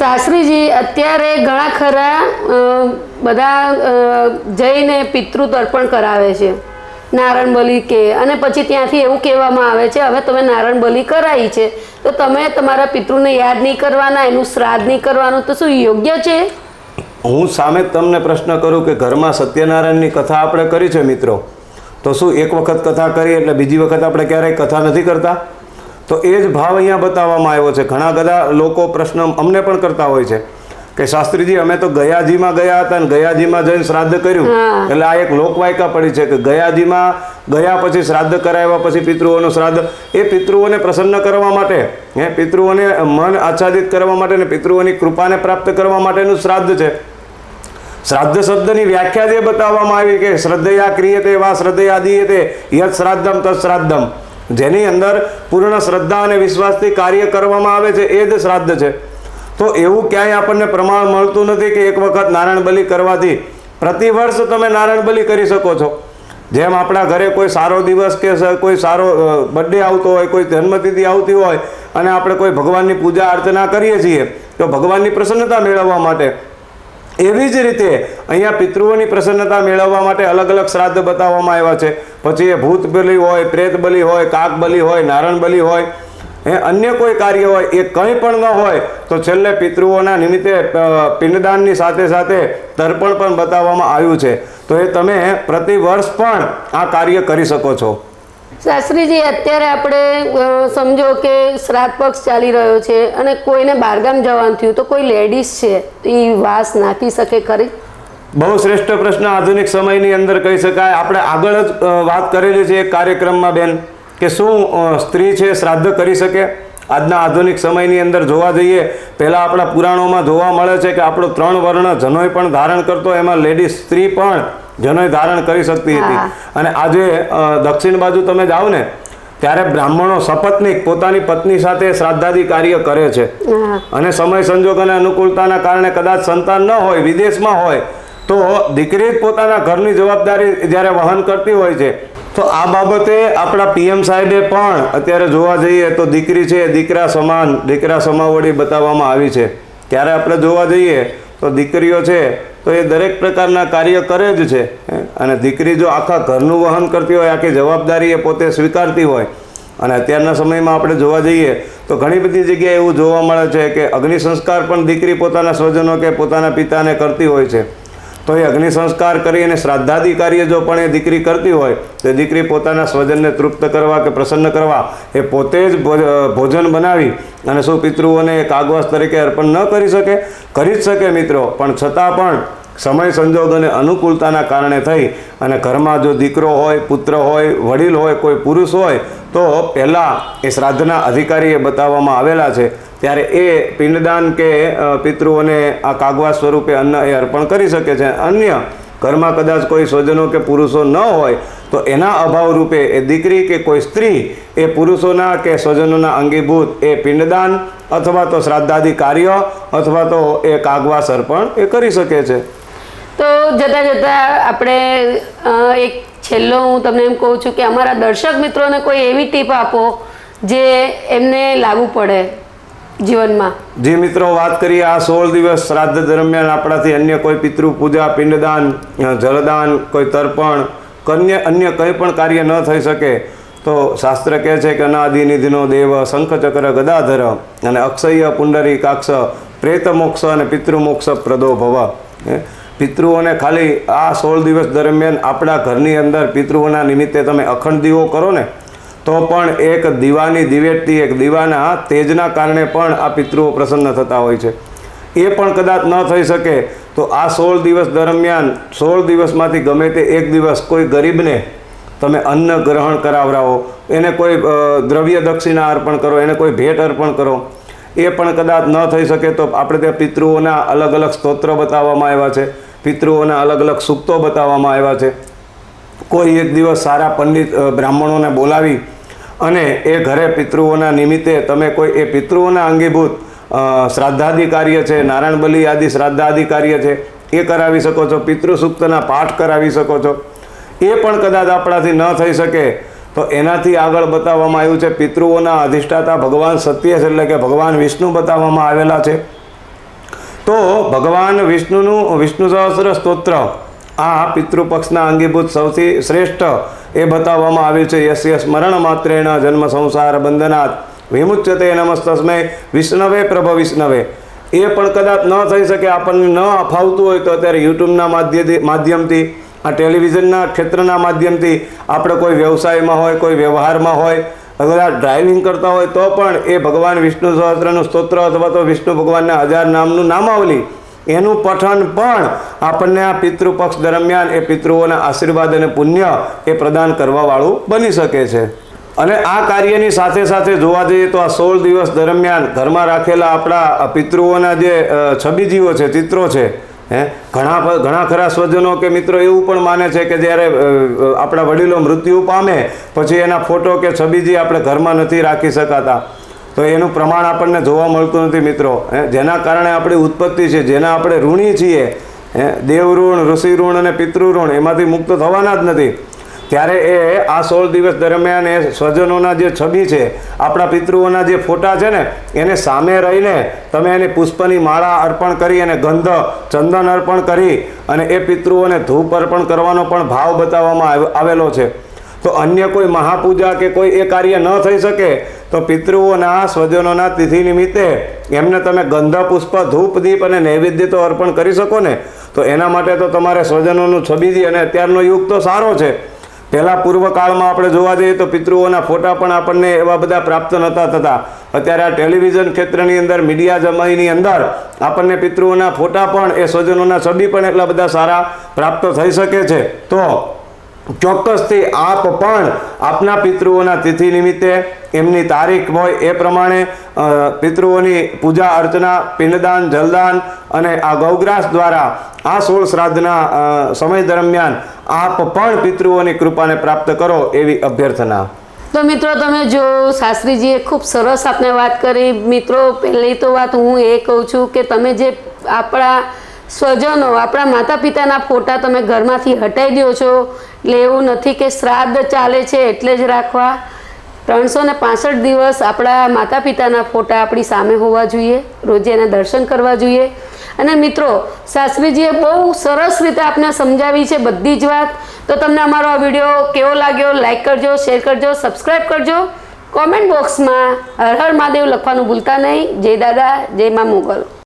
શાસ્ત્રીજી અત્યારે ઘણા ખરા બધા જઈને પિતૃ તર્પણ કરાવે છે. નારાયણ બલી કે, અને પછી ત્યાંથી એવું કહેવામાં આવે છે, હવે તમે નારાયણ બલી કરાવી છે, તો તમે તમારા પિતૃને યાદ નહીં કરવાના, એનું શ્રાદ્ધ નહીં કરવાનું, તો શું યોગ્ય છે? હું સામે તમને પ્રશ્ન કરું કે ઘરમાં સત્યનારાયણની કથા આપણે કરી છે મિત્રો? તો શું એક વખત કથા કરી, એટલે બીજી વખત આપણે ક્યારેય કથા નથી કરતા? તો એ જ ભાવ અહીંયા બતાવવામાં આવ્યો છે. ઘણા બધા લોકો પ્રશ્ન અમને પણ કરતા હોય છે કે શાસ્ત્રીજી અમે તો ગયાજીમાં ગયા હતા ને ગયાજીમાં જઈને શ્રાદ્ધ કર્યું. એટલે આ એક લોકવાયકા પડી છે કે ગયાજીમાં ગયા પછી શ્રાદ્ધ કરાવ્યા પછી પિતૃઓનું શ્રાદ્ધ. એ પિતૃઓને પ્રસન્ન કરવા માટે હે પિતૃઓને મન આચ્છાદિત કરવા માટે ને પિતૃઓની કૃપાને પ્રાપ્ત કરવા માટેનું શ્રાદ્ધ છે. શ્રાદ્ધ શબ્દની વ્યાખ્યા જે બતાવવામાં આવી કે શ્રદ્ધયા ક્રિયતે વા શ્રદ્ધયા દીયતે યત શ્રાદ્ધમ તત્શ્રાદ્ધમ શ્રાદ્ધમ. જેની અંદર પૂર્ણ શ્રદ્ધા અને વિશ્વાસથી કાર્ય કરવામાં આવે છે, એ જ શ્રાદ્ધ છે. તો એવું ક્યાંય આપણને પ્રમાણ મળતું નથી કે એક વખત નારાયણ બલિ કરવાથી. પ્રતિ વર્ષ તમે નારાયણ બલિ કરી શકો છો. જેમ આપણા ઘરે કોઈ સારો દિવસ કે કોઈ સારો બર્થડે આવતો હોય, કોઈ જન્મતિથિ આવતી હોય અને આપણે કોઈ ભગવાનની પૂજા અર્ચના કરીએ છીએ, તો ભગવાનની પ્રસન્નતા મેળવવા માટે એવી જ રીતે અહીંયા પિતૃઓની પ્રસન્નતા મેળવવા માટે અલગ અલગ શ્રાદ્ધ બતાવવામાં આવ્યા છે. પછી એ ભૂત બલિ હોય, પ્રેત બલિ હોય, કાક બલિ હોય, નારણ બલિ હોય, એ અન્ય કોઈ કાર્ય હોય, એ કંઈ પણ ન હોય, તો છેલ્લે પિતૃઓના નિમિત્તે પિંડદાનની સાથે સાથે તર્પણ પણ બતાવવામાં આવ્યું છે. તો એ તમે પ્રતિ વર્ષ પણ આ કાર્ય કરી શકો છો. શાસ્ત્રીજી, અત્યારે આપણે સમજો કે શ્રાદ્ધ પક્ષ ચાલી રહ્યો છે અને કોઈને બહારગામ જવાનું થયું તો કોઈ લેડીઝ છે એ વાસ નાખી શકે ખરી? બહુ શ્રેષ્ઠ પ્રશ્ન આધુનિક સમયની અંદર કહી શકાય. આપણે આગળ જ વાત કરેલી છે એક કાર્યક્રમમાં, બેન, કે શું સ્ત્રી છે શ્રાદ્ધ કરી શકે? આજના આધુનિક સમયની અંદર જોવા જઈએ, પહેલાં આપણા પુરાણોમાં જોવા મળે છે કે આપણો ત્રણ વર્ણ જનોય પણ ધારણ કરતો, એમાં લેડીઝ સ્ત્રી પણ જનોય ધારણ કરી શકતી હતી. અને આજે દક્ષિણ બાજુ તમે જાઓ ને ત્યારે બ્રાહ્મણો સપત્નીક પોતાની પત્ની સાથે શ્રાદ્ધાદી કાર્ય કરે છે. અને સમય સંજોગ અને અનુકૂળતાના કારણે કદાચ સંતાન ન હોય વિદેશમાં હોય તો દીકરી જ પોતાના ઘરની જવાબદારી જ્યારે વહન કરતી હોય છે તો આ બાબતે આપણા પીએમ સાહેબે પણ અત્યારે જોવા જઈએ તો દીકરી છે દીકરા સમાન દીકરા સમાવડી બતાવવામાં આવી છે. ત્યારે આપણે જોવા જઈએ તો દીકરીઓ છે, તો એ દરેક પ્રકારના કાર્ય કરે જ છે. અને દીકરી જો આખા ઘરનું વહન કરતી હોય, આખી જવાબદારી એ પોતે સ્વીકારતી હોય, અને અત્યારના સમયમાં આપણે જોવા જઈએ, તો ઘણી બધી જગ્યાએ એવું જોવા મળે છે કે અગ્નિ સંસ્કાર પણ દીકરી પોતાના સ્વજનો કે પોતાના પિતાને કરતી હોય છે. તો એ અગ્નિ સંસ્કાર કરી અને શ્રાદ્ધાદિ કાર્ય જો પણ એ દીકરી કરતી હોય, તો દીકરી પોતાના સ્વજનને તૃપ્ત કરવા કે પ્રસન્ન કરવા, એ પોતે જ ભોજ- ભોજન બનાવી અને શું પિતૃઓને એક આગવાસ તરીકે અર્પણ ન કરી શકે, કરી જ શકે મિત્રો, પણ છતાં પણ સમય સંજોગ અને અનુકૂળતાના કારણે થઈ અને ઘરમાં જો દીકરો હોય, પુત્ર હોય, વડીલ હોય, કોઈ પુરુષ હોય, તો પહેલાં એ શ્રાદ્ધના અધિકારી એ બતાવવામાં આવેલા છે ત્યારે એ પિંડદાન કે પિતૃઓને આ કાગવા સ્વરૂપે અન્ન એ અર્પણ કરી શકે છે. અન્ય ઘરમાં કદાચ કોઈ સ્વજનો કે પુરુષો ન હોય, તો એના અભાવ રૂપે એ દીકરી કે કોઈ સ્ત્રી એ પુરુષોના કે સ્વજનોના અંગીભૂત એ પિંડદાન અથવા તો શ્રાદ્ધાદિ કાર્ય અથવા તો એ કાગવાસ અર્પણ એ કરી શકે છે. તો જતાં જતાં આપણે એક છેલ્લો હું તમને એમ કહું છું કે અમારા દર્શક મિત્રોને કોઈ એવી ટીપ આપો જે એમને લાગુ પડે. જીવનમાં જે મિત્રો, વાત કરીએ આ સોળ દિવસ શ્રાદ્ધ દરમિયાન આપણાથી અન્ય કોઈ પિતૃ પૂજા, પિંડદાન જલદાન, કોઈ તર્પણ, કન્ય અન્ય કંઈ પણ કાર્ય ન થઈ શકે, તો શાસ્ત્ર કહે છે કે અનાદિનિધિનો દેવ શંખચક્ર ગદાધર અને અક્ષય પુંડરી કાક્ષ પ્રેતમોક્ષ અને પિતૃમોક્ષ પ્રદો ભવ. પિતૃઓને ખાલી આ સોળ દિવસ દરમિયાન આપણા ઘરની અંદર પિતૃઓના નિમિત્તે તમે અખંડ દીવો કરો ને તો પણ એક દીવાની દિવેટથી એક દીવાના તેજના કારણે પણ આ પિતૃઓ પ્રસન્ન થતા હોય છે. એ પણ કદાચ ન થઈ શકે, તો આ સોળ દિવસ દરમિયાન, સોળ દિવસમાંથી ગમે તે એક દિવસ કોઈ ગરીબને તમે અન્ન ગ્રહણ કરાવરાવો, એને કોઈ દ્રવ્ય દક્ષિણા અર્પણ કરો, એને કોઈ ભેટ અર્પણ કરો, એ પણ કદાચ ન થઈ શકે તો આપણે ત્યાં પિતૃઓના અલગ અલગ સ્તોત્ર બતાવવામાં આવ્યા છે, પિતૃઓના અલગ અલગ સૂક્તો બતાવવામાં આવ્યા છે. કોઈ એક દિવસ સારા પંડિત બ્રાહ્મણોને બોલાવી અને એ ઘરે પિતૃઓના નિમિત્તે તમે કોઈ એ પિતૃઓના અંગીભૂત અ, શ્રાદ્ધાદિ કાર્ય છે નારાયણ બલિ આદિ શ્રાદ્ધાદિ કાર્ય છે એ કરાવી શકો છો પિતૃસૂક્તના પાઠ કરાવી શકો છો. એ પણ કદાચ આપણાથી ન થઈ શકે તો એનાથી આગળ બતાવવામાં આવ્યું છે પિતૃઓના અધિષ્ઠાતા ભગવાન સત્ય છે એટલે કે ભગવાન વિષ્ણુ બતાવવામાં આવેલા છે. તો ભગવાન વિષ્ણુનું વિષ્ણુ સહસ્ત્ર સ્તોત્ર આ પિતૃપક્ષના અંગીભૂત સૌથી શ્રેષ્ઠ એ બતાવવામાં આવ્યું છે. યસ્ય સ્મરણ માત્રેણ જન્મ સંસાર બંધનાથ વિમુચ્યતે નમસ્તસ્મે વિષ્ણવે પ્રભ વિષ્ણવે. એ પણ કદાચ ન થઈ શકે, આપણને ન અફાવતું હોય તો અત્યારે યુટ્યુબના માધ્યથી માધ્યમથી, આ ટેલિવિઝનના ક્ષેત્રના માધ્યમથી આપણે કોઈ વ્યવસાયમાં હોય, કોઈ વ્યવહારમાં હોય કદાચ ડ્રાઇવિંગ કરતા હોય તો પણ એ ભગવાન વિષ્ણુ સહસ્ત્રનું સ્તોત્ર અથવા તો વિષ્ણુ ભગવાનના હજાર નામનું નામાવલી એનું પઠન પણ આપણને આ પિતૃપક્ષ દરમિયાન એ પિતૃઓના આશીર્વાદ અને પુણ્ય એ પ્રદાન કરવાવાળું બની શકે છે. અને આ કાર્યની સાથે સાથે જોવા જઈએ તો આ સોળ દિવસ દરમિયાન ઘરમાં રાખેલા આપણા પિતૃઓના જે છબીજીઓ છે, ચિત્રો છે, હે, ઘણા ઘણા ખરા સ્વજનો કે મિત્રો એવું પણ માને છે કે જ્યારે આપણા વડીલો મૃત્યુ પામે, પછી એના ફોટો કે છબીજી આપણે ઘરમાં નથી રાખી શકાતા. તો એનું પ્રમાણ આપણને જોવા મળતું નથી મિત્રો જેના કારણે આપણી ઉત્પત્તિ છે, જેના આપણે ઋણી છીએ, હે? દેવ ઋણ ઋષિ ઋણ અને પિતૃઋણ એમાંથી મુક્ત થવાના જ નથી. ત્યારે એ આ સોળ દિવસ દરમિયાન એ સ્વજનોના જે છબી છે, આપણા પિતૃઓના જે ફોટા છે ને, એને સામે રહીને તમે એને પુષ્પની માળા અર્પણ કરી અને ગંધ, ચંદન અર્પણ કરી અને એ પિતૃઓને ધૂપ અર્પણ કરવાનો પણ ભાવ બતાવવામાં આવ- આવેલો છે. તો અન્ય કોઈ મહાપૂજા કે કોઈ એ કાર્ય ન થઈ શકે, તો પિતૃઓના, સ્વજનોના તિથિ નિમિત્તે એમને તમે ગંધા પુષ્પ ધૂપ દીપ અને નૈવેદ્ય તો અર્પણ કરી શકો ને. તો એના માટે તો તમારે સ્વજનોનું છબીજી અને અત્યારનો યુગ તો સારો છે. પહેલાં પૂર્વકાળમાં આપણે જોવા જઈએ તો પિતૃઓના ફોટા પણ આપણને એવા બધા પ્રાપ્ત નહોતા થતા. અત્યારે આ ટેલિવિઝન ક્ષેત્રની અંદર, મીડિયા જમાઈની અંદર આપણને પિતૃઓના ફોટા પણ, એ સ્વજનોના છબી પણ એટલા બધા સારા પ્રાપ્ત થઈ શકે છે. તો ચોક્કસથી આપ પણ આપના પિતૃઓના તિથિ નિમિત્તે એમની તારીખ હોય એ પ્રમાણે પિતૃઓની પૂજા અર્ચના, પિંડદાન, જલદાન અને આ ગૌગ્રાસ દ્વારા આ સોળ શ્રાદ્ધના સમય દરમિયાન આપ પણ પિતૃઓની કૃપાને પ્રાપ્ત કરો એવી અભ્યર્થના. તો મિત્રો તમે જો શાસ્ત્રીજીએ ખૂબ સરસ આપને વાત કરી. મિત્રો, પહેલી તો વાત હું એ કહું છું કે તમે જે આપણા સ્વજનો, આપણા માતા પિતાના ફોટા તમે ઘરમાંથી હટાવી દો છો. એટલે એવું નથી કે શ્રાદ્ધ ચાલે છે એટલે જ રાખવા. ત્રણસો ને પાસઠ દિવસ આપણા માતા પિતાના ફોટા આપણી સામે હોવા જોઈએ, રોજે એના દર્શન કરવા જોઈએ. અને મિત્રો શાસ્ત્રીજીએ બહુ સરસ રીતે આપને સમજાવી છે બધી જ વાત. તો તમને અમારો આ વીડિયો કેવો લાગ્યો લાઇક કરજો, શેર કરજો સબસ્ક્રાઈબ કરજો. કોમેન્ટ બોક્સમાં હર હર મહાદેવ લખવાનું ભૂલતા નહીં. જય દાદા, જય મા મોગલ.